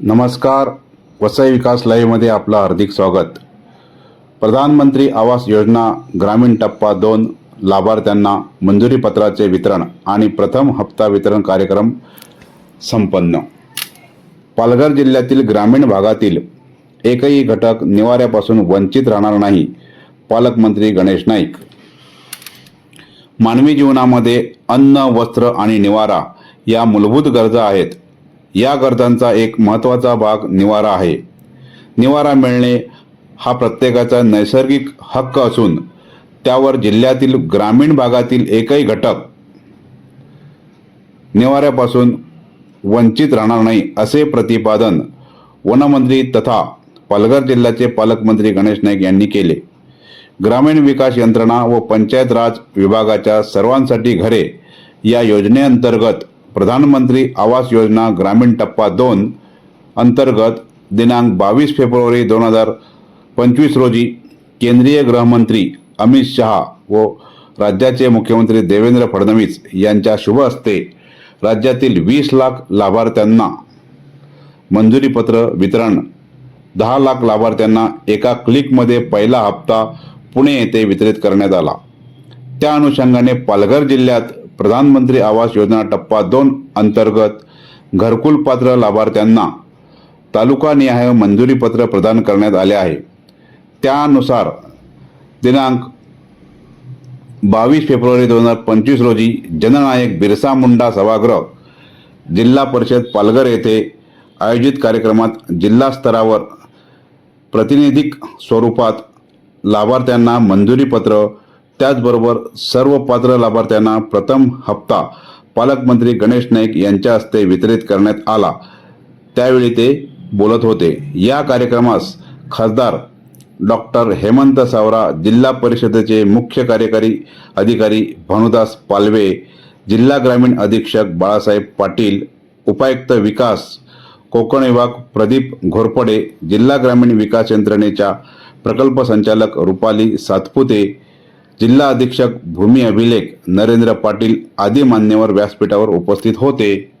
नमस्कार. वसई विकास लाईव्हमध्ये आपलं हार्दिक स्वागत. प्रधानमंत्री आवास योजना ग्रामीण टप्पा दोन लाभार्थ्यांना मंजुरी पत्राचे वितरण आणि प्रथम हप्ता वितरण कार्यक्रम संपन्न. पालघर जिल्ह्यातील ग्रामीण भागातील एकही घटक निवाऱ्यापासून वंचित राहणार नाही पालकमंत्री गणेश नाईक. मानवी जीवनामध्ये अन्न वस्त्र आणि निवारा या मूलभूत गरजा आहेत. या गरजांचा एक महत्त्वाचा भाग निवारा आहे. निवारा मिळणे हा प्रत्येकाचा नैसर्गिक हक्क असून त्यावर जिल्ह्यातील ग्रामीण भागातील एकही घटक निवाऱ्यापासून वंचित राहणार नाही असे प्रतिपादन वनमंत्री तथा पालघर जिल्ह्याचे पालकमंत्री गणेश नाईक यांनी केले. ग्रामीण विकास यंत्रणा व पंचायत राज विभागाच्या सर्वांसाठी घरे या योजनेअंतर्गत प्रधानमंत्री आवास योजना ग्रामीण टप्पा दोन अंतर्गत दिनांक बावीस फेब्रुवारी दोन हजार पंचवीस रोजी केंद्रीय गृहमंत्री अमित शहा व राज्याचे मुख्यमंत्री देवेंद्र फडणवीस यांच्या शुभ हस्ते राज्यातील वीस लाख लाभार्थ्यांना मंजुरीपत्र वितरण. दहा लाख लाभार्थ्यांना एका क्लिकमध्ये पहिला हप्ता पुणे येथे वितरित करण्यात आला. त्या अनुषंगाने पालघर जिल्ह्यात प्रधानमंत्री आवास योजना टप्पा दोन अंतर्गत घरकुल पात्र लाभार्थ्यांना तालुकानिहाय मंजुरीपत्र प्रदान करण्यात आले आहे. त्यानुसार दिनांक बावीस फेब्रुवारी दोन हजार पंचवीस रोजी जननायक बिरसा मुंडा सभागृह जिल्हा परिषद पालघर येथे आयोजित कार्यक्रमात जिल्हा स्तरावर प्रातिनिधिक स्वरूपात लाभार्थ्यांना मंजुरीपत्र त्याचबरोबर सर्व पात्र लाभार्थ्यांना प्रथम हप्ता पालकमंत्री गणेश नाईक यांच्या हस्ते वितरित करण्यात आला. त्यावेळी ते बोलत होते. या कार्यक्रमास खासदार डॉक्टर हेमंत सावरा जिल्हा परिषदेचे मुख्य कार्यकारी अधिकारी भानुदास पालवे जिल्हा ग्रामीण अधीक्षक बाळासाहेब पाटील उपायुक्त विकास कोकण विभाग प्रदीप घोरपडे जिल्हा ग्रामीण विकास यंत्रणेच्या प्रकल्प संचालक रुपाली सातपुते जिल्हा अधीक्षक भूमी अभिलेख नरेंद्र पाटील आदी मान्यवर व्यासपीठावर उपस्थित होते.